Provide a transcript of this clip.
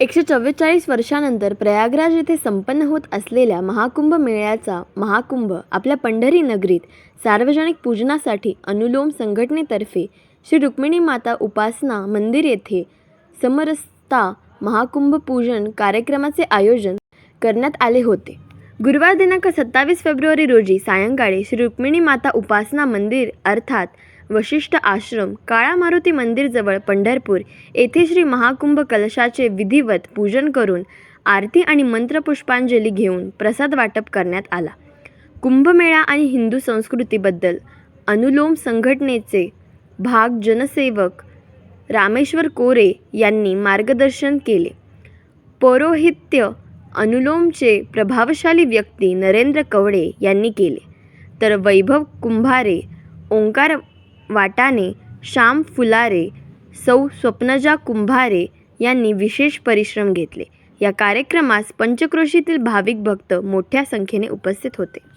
एकशे चव्वेचाळीस वर्षानंतर प्रयागराज येथे संपन्न होत असलेल्या महाकुंभ मेळ्याचा महाकुंभ आपल्या पंढरी नगरीत सार्वजनिक पूजनासाठी अनुलोम संघटनेतर्फे श्री रुक्मिणी माता उपासना मंदिर येथे समरसता महाकुंभ पूजन कार्यक्रमाचे आयोजन करण्यात आले होते. गुरुवार दिनांक सत्तावीस फेब्रुवारी रोजी सायंकाळी श्री रुक्मिणी माता उपासना मंदिर अर्थात वशिष्ठ आश्रम काळा मारुती मंदिरजवळ पंढरपूर. येथे श्री महाकुंभ कलशाचे विधिवत पूजन करून आरती आणि मंत्रपुष्पांजली घेऊन प्रसाद वाटप करण्यात आला. कुंभमेळा आणि हिंदू संस्कृतीबद्दल अनुलोम संघटनेचे भाग जनसेवक रामेश्वर कोरे यांनी मार्गदर्शन केले. पौरोहित्य अनुलोमचे प्रभावशाली व्यक्ती नरेंद्र कवडे यांनी केले. तर वैभव कुंभारे ओंकार वाटाणे श्याम फुलारे सौ स्वप्नजा कुंभारे यांनी विशेष परिश्रम घेतले. या कार्यक्रमास पंचक्रोशीतील भाविक भक्त मोठ्या संख्येने उपस्थित होते.